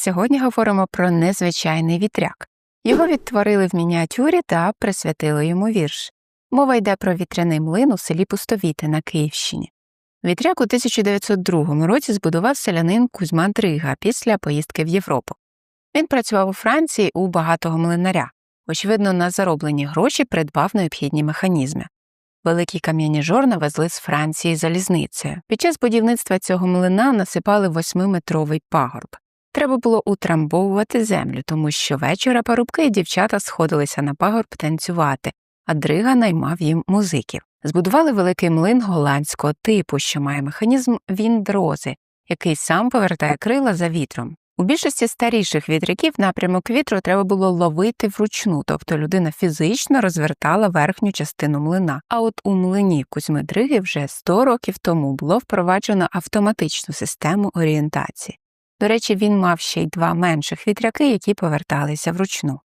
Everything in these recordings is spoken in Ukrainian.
Сьогодні говоримо про незвичайний вітряк. Його відтворили в мініатюрі та присвятили йому вірш. Мова йде про вітряний млин у селі Пустовіти на Київщині. Вітряк у 1902 році збудував селянин Кузьма Дрига після поїздки в Європу. Він працював у Франції у багатого млинаря, очевидно, на зароблені гроші придбав необхідні механізми. Великі кам'яні жорна везли з Франції залізницею. Під час будівництва цього млина насипали восьмиметровий пагорб. Треба було утрамбовувати землю, тому що вечора парубки і дівчата сходилися на пагорб танцювати, а дрига наймав їм музиків. Збудували великий млин голландського типу, що має механізм віндрози, який сам повертає крила за вітром. У більшості старіших вітряків напрямок вітру треба було ловити вручну, тобто людина фізично розвертала верхню частину млина. А от у млині Кузьми Дриги вже 100 років тому було впроваджено автоматичну систему орієнтації. До речі, він мав ще й два менших вітряки, які поверталися вручну.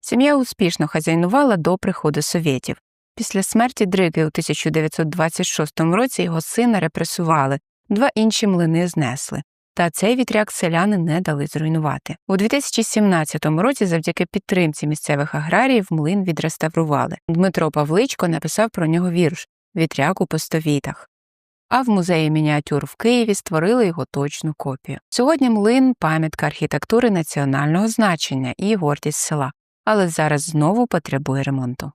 Сім'я успішно хазяйнувала до приходу совєтів. Після смерті Дриги у 1926 році його сина репресували, два інші млини знесли. Та цей вітряк селяни не дали зруйнувати. У 2017 році, завдяки підтримці місцевих аграріїв, млин відреставрували. Дмитро Павличко написав про нього вірш Вітряк у постовітах. А в музеї мініатюр в Києві створили його точну копію. Сьогодні млин пам'ятка архітектури національного значення і гордість села, але зараз знову потребує ремонту.